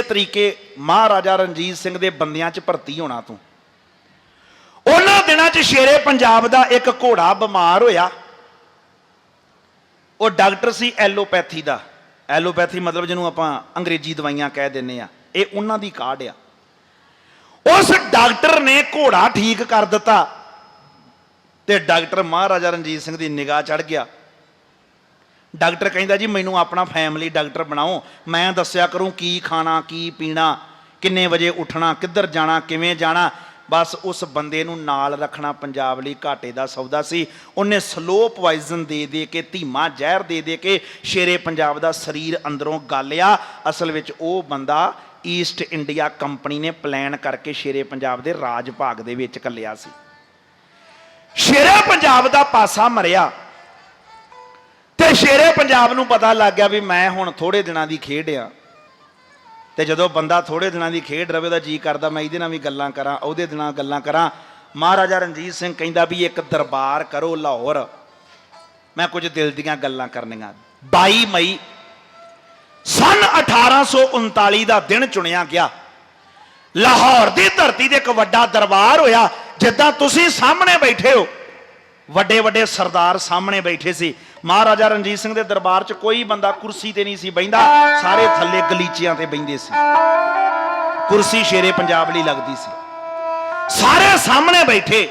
ਇਸੇ ਤਰੀਕੇ ਮਹਾਰਾਜਾ ਰਣਜੀਤ ਸਿੰਘ ਦੇ ਬੰਦਿਆਂ 'ਚ ਭਰਤੀ ਹੋਣਾ ਤੂੰ। ਉਹਨਾਂ ਦਿਨਾਂ 'ਚ ਸ਼ੇਰੇ ਪੰਜਾਬ ਦਾ ਇੱਕ ਘੋੜਾ ਬਿਮਾਰ ਹੋਇਆ। ਉਹ ਡਾਕਟਰ ਸੀ ਐਲੋਪੈਥੀ ਦਾ। ਐਲੋਪੈਥੀ ਮਤਲਬ ਜਿਹਨੂੰ ਆਪਾਂ ਅੰਗਰੇਜ਼ੀ ਦਵਾਈਆਂ ਕਹਿ ਦਿੰਨੇ ਆ। ਇਹ ਉਹਨਾਂ ਦੀ ਕਾਢ ਆ। ਉਸ ਡਾਕਟਰ ਨੇ ਘੋੜਾ ਠੀਕ ਕਰ ਦਿੱਤਾ ਤੇ ਡਾਕਟਰ ਮਹਾਰਾਜਾ ਰਣਜੀਤ ਸਿੰਘ ਦੀ ਨਿਗਾਹ ਚੜ ਗਿਆ। ਡਾਕਟਰ ਕਹਿੰਦਾ ਜੀ, ਮੈਨੂੰ ਆਪਣਾ ਫੈਮਿਲੀ ਡਾਕਟਰ ਬਣਾਓ। ਮੈਂ ਦੱਸਿਆ ਕਰੂੰ ਕੀ ਖਾਣਾ, ਕੀ ਪੀਣਾ, ਕਿੰਨੇ ਵਜੇ ਉੱਠਣਾ, ਕਿੱਧਰ ਜਾਣਾ, ਕਿਵੇਂ ਜਾਣਾ। ਬਸ ਉਸ ਬੰਦੇ ਨੂੰ ਨਾਲ ਰੱਖਣਾ ਪੰਜਾਬ ਲਈ ਘਾਟੇ ਦਾ ਸੌਦਾ ਸੀ। ਉਹਨੇ ਸਲੋ ਪੋਇਜ਼ਨ ਦੇ ਦੇ ਕੇ, ਧੀਮਾ ਜ਼ਹਿਰ ਦੇ ਦੇ ਕੇ ਸ਼ੇਰੇ ਪੰਜਾਬ ਦਾ ਸਰੀਰ ਅੰਦਰੋਂ ਗਾਲਿਆ। ਅਸਲ ਵਿੱਚ ਉਹ ਬੰਦਾ ਈਸਟ ਇੰਡੀਆ ਕੰਪਨੀ ਨੇ ਪਲਾਨ ਕਰਕੇ ਸ਼ੇਰੇ ਪੰਜਾਬ ਦੇ ਰਾਜ ਭਾਗ ਦੇ ਵਿੱਚ ਕੱਲਿਆ ਸੀ। ਸ਼ੇਰੇ ਪੰਜਾਬ ਦਾ ਪਾਸਾ ਮਰਿਆ। ਤੇ ਸ਼ੇਰੇ ਪੰਜਾਬ ਨੂੰ ਪਤਾ ਲੱਗ ਗਿਆ ਵੀ ਮੈਂ ਹੁਣ ਥੋੜੇ ਦਿਨਾਂ ਦੀ ਖੇਡ ਆ। ਤੇ ਜਦੋਂ ਬੰਦਾ ਥੋੜੇ ਦਿਨਾਂ ਦੀ ਖੇਡ ਰਵੇ ਦਾ ਜੀ ਕਰਦਾ, ਮੈਂ ਇਹਦੇ ਨਾਲ ਵੀ ਗੱਲਾਂ ਕਰਾਂ, ਉਹਦੇ ਨਾਲ ਗੱਲਾਂ ਕਰਾਂ। ਮਹਾਰਾਜਾ ਰਣਜੀਤ ਸਿੰਘ ਕਹਿੰਦਾ ਵੀ ਇੱਕ ਦਰਬਾਰ ਕਰੋ ਲਾਹੌਰ। ਮੈਂ ਕੁਝ ਦਿਲ ਦੀਆਂ ਗੱਲਾਂ ਕਰਨੀਆਂ। 22 ਮਈ ਸਨ 1839 ਦਾ ਦਿਨ ਚੁਣਿਆ ਗਿਆ। ਲਾਹੌਰ ਦੀ ਧਰਤੀ ਤੇ ਇੱਕ ਵੱਡਾ ਦਰਬਾਰ ਹੋਇਆ, ਜਿੱਦਾਂ ਤੁਸੀਂ ਸਾਹਮਣੇ ਬੈਠੇ ਹੋ। ਵੱਡੇ ਵੱਡੇ ਸਰਦਾਰ ਸਾਹਮਣੇ ਬੈਠੇ ਸੀ। ਮਹਾਰਾਜਾ ਰਣਜੀਤ ਸਿੰਘ ਦੇ ਦਰਬਾਰ 'ਚ ਕੋਈ ਬੰਦਾ ਕੁਰਸੀ ਤੇ ਨਹੀਂ ਸੀ ਬੈਂਦਾ ਸਾਰੇ ਥੱਲੇ ਗਲੀਚਿਆਂ ਤੇ ਬੈਂਦੇ ਸੀ। ਕੁਰਸੀ ਸ਼ੇਰੇ ਪੰਜਾਬ ਲਈ ਲੱਗਦੀ ਸੀ। ਸਾਰੇ ਸਾਹਮਣੇ ਬੈਠੇ,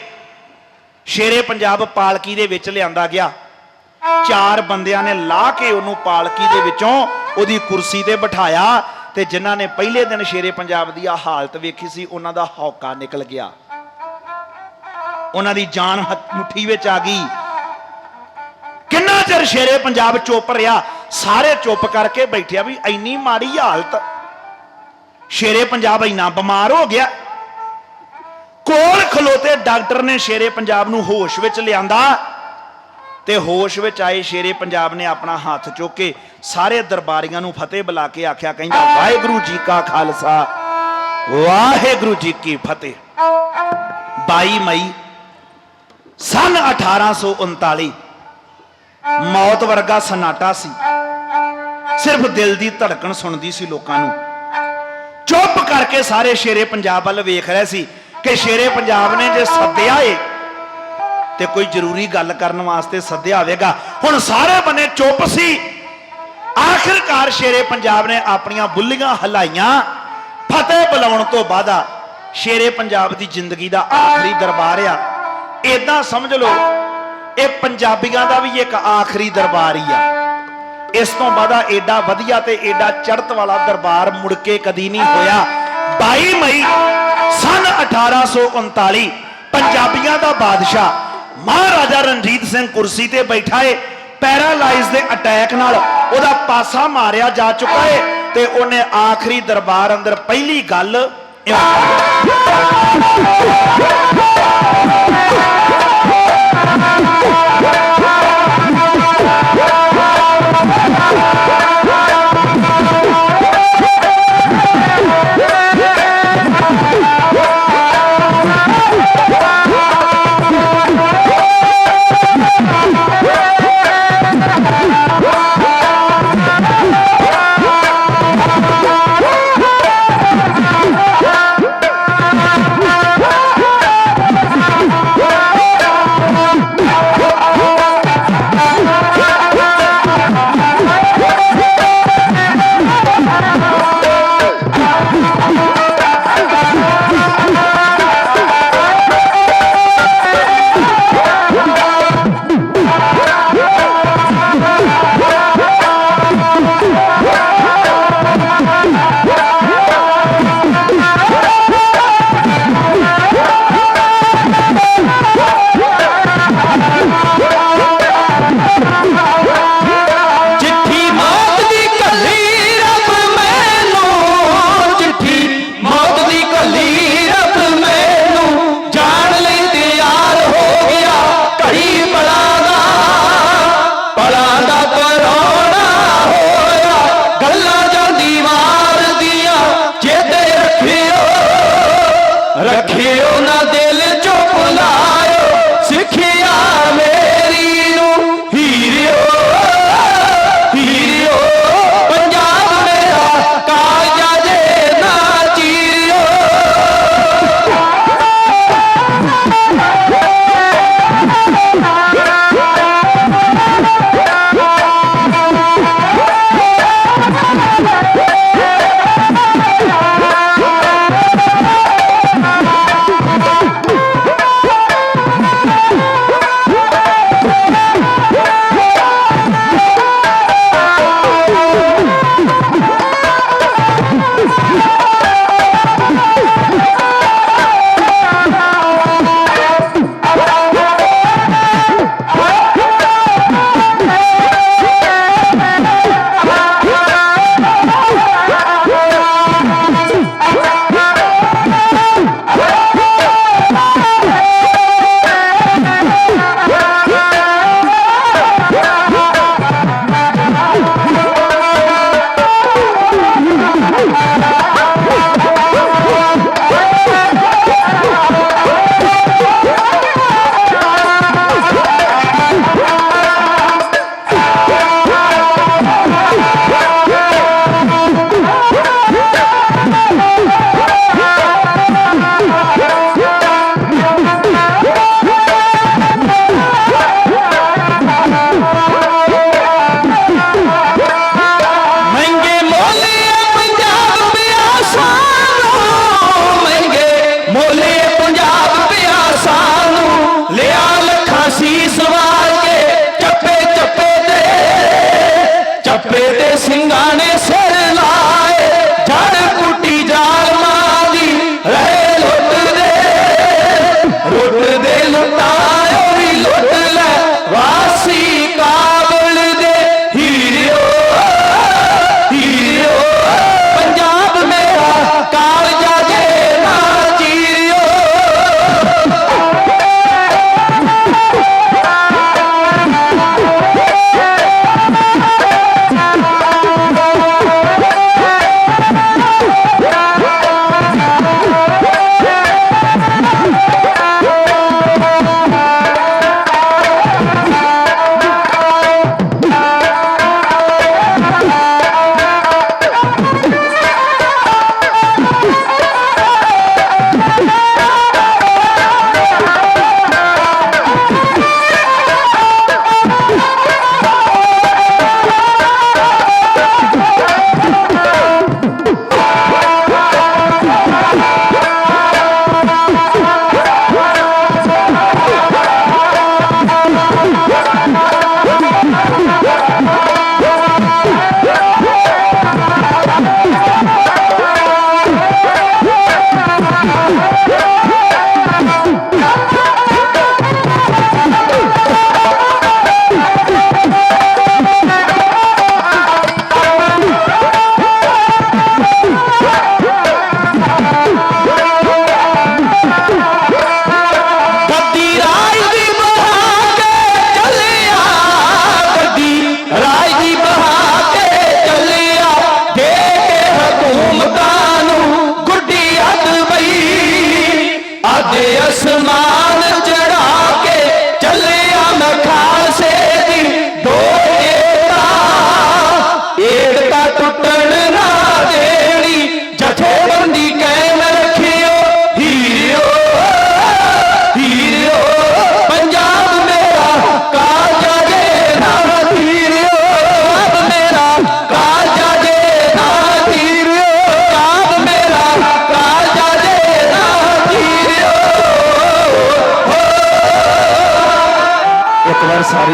ਸ਼ੇਰੇ ਪੰਜਾਬ ਪਾਲਕੀ ਦੇ ਵਿੱਚ ਲਿਆਂਦਾ ਗਿਆ। ਚਾਰ ਬੰਦਿਆਂ ਨੇ ਲਾ ਕੇ ਉਹਨੂੰ ਪਾਲਕੀ ਦੇ ਵਿੱਚੋਂ ਉਹਦੀ ਕੁਰਸੀ ਤੇ ਬਿਠਾਇਆ ਤੇ ਜਿਨ੍ਹਾਂ ਨੇ ਪਹਿਲੇ ਦਿਨ ਸ਼ੇਰੇ ਪੰਜਾਬ ਦੀ ਆ ਹਾਲਤ ਵੇਖੀ ਸੀ, ਉਹਨਾਂ ਦਾ ਹੌਕਾ ਨਿਕਲ ਗਿਆ। ਉਹਨਾਂ ਦੀ ਜਾਨ ਮੁੱਠੀ ਵਿੱਚ ਆ ਗਈ। ਕਿੰਨਾ ਚਿਰ ਸ਼ੇਰੇ ਪੰਜਾਬ ਚੁੱਪ ਰਿਹਾ? ਸਾਰੇ ਚੁੱਪ ਕਰਕੇ ਬੈਠਿਆ ਵੀ ਇੰਨੀ ਮਾੜੀ ਹਾਲਤ। ਸ਼ੇਰੇ ਪੰਜਾਬ ਇੰਨਾ ਬਿਮਾਰ ਹੋ ਗਿਆ। ਕੋਲ ਖਲੋਤੇ ਡਾਕਟਰ ਨੇ ਸ਼ੇਰੇ ਪੰਜਾਬ ਨੂੰ ਹੋਸ਼ ਵਿੱਚ ਲਿਆਂਦਾ ਤੇ ਹੋਸ਼ ਵਿੱਚ ਆਏ ਸ਼ੇਰੇ ਪੰਜਾਬ ਨੇ ਆਪਣਾ ਹੱਥ ਚੁੱਕ ਕੇ ਸਾਰੇ ਦਰਬਾਰੀਆਂ ਨੂੰ ਫਤਿਹ ਬੁਲਾ ਕੇ ਆਖਿਆ, ਕਹਿੰਦਾ, ਵਾਹਿਗੁਰੂ ਜੀ ਕਾ ਖਾਲਸਾ, ਵਾਹਿਗੁਰੂ ਜੀ ਕੀ ਫਤਿਹ। 22 ਮਈ ਸਨ 1839 ਮੌਤ ਵਰਗਾ ਸਨਾਟਾ ਸੀ। ਸਿਰਫ ਦਿਲ ਦੀ ਧੜਕਣ ਸੁਣਦੀ ਸੀ ਲੋਕਾਂ ਨੂੰ। ਚੁੱਪ ਕਰਕੇ ਸਾਰੇ ਸ਼ੇਰੇ ਪੰਜਾਬ ਵੱਲ ਵੇਖ ਰਹੇ ਸੀ ਕਿ ਸ਼ੇਰੇ ਪੰਜਾਬ ਨੇ ਜੇ ਸੱਦਿਆ ਏ ਤੇ ਕੋਈ ਜ਼ਰੂਰੀ ਗੱਲ ਕਰਨ ਵਾਸਤੇ ਸੱਦਿਆ ਹੋਵੇਗਾ ਹੁਣ ਸਾਰੇ ਬੰਨੇ ਚੁੱਪ ਸੀ। ਆਖਿਰਕਾਰ ਸ਼ੇਰੇ ਪੰਜਾਬ ਨੇ ਆਪਣੀਆਂ ਬੁੱਲੀਆਂ ਹਲਾਈਆਂ। ਫਤਿਹ ਬੁਲਾਉਣ ਤੋਂ ਬਾਅਦ ਸ਼ੇਰੇ ਪੰਜਾਬ ਦੀ ਜ਼ਿੰਦਗੀ ਦਾ ਆਖਰੀ ਦਰਬਾਰ ਆ। ਇਦਾਂ ਸਮਝ ਲਓ ਇਹ ਪੰਜਾਬੀਆਂ ਦਾ ਵੀ ਇੱਕ ਆਖਰੀ ਦਰਬਾਰ ਹੀ ਆ। ਇਸ ਤੋਂ ਬਾਅਦ ਏਡਾ ਵਧੀਆ ਤੇ ਏਡਾ ਚੜਤ ਵਾਲਾ ਦਰਬਾਰ ਮੁੜ ਕੇ ਕਦੀ ਨਹੀਂ ਹੋਇਆ। 22 ਮਈ ਸਨ 1839 ਪੰਜਾਬੀਆਂ ਦਾ ਬਾਦਸ਼ਾਹ ਮਹਾਰਾਜਾ ਰਣਜੀਤ ਸਿੰਘ ਕੁਰਸੀ ਤੇ ਬੈਠਾ ਏ। ਪੈਰਾਲਾਈਜ਼ ਦੇ ਅਟੈਕ ਨਾਲ ਉਹਦਾ ਪਾਸਾ ਮਾਰਿਆ ਜਾ ਚੁੱਕਾ ਏ ਤੇ ਉਹਨੇ ਆਖਰੀ ਦਰਬਾਰ ਅੰਦਰ ਪਹਿਲੀ ਗੱਲ ਇਉਂ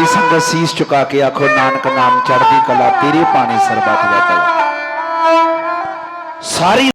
ਸਾਰੀ ਸੰਗਤ ਸੀਸ ਝੁਕਾ ਕੇ ਆਖੋ, ਨਾਨਕ ਨਾਮ ਚੜ੍ਹਦੀ ਕਲਾ, ਤੇਰੇ ਪਾਣੀ ਸਰਬਤ ਵਟਿਆ ਸਾਰੀ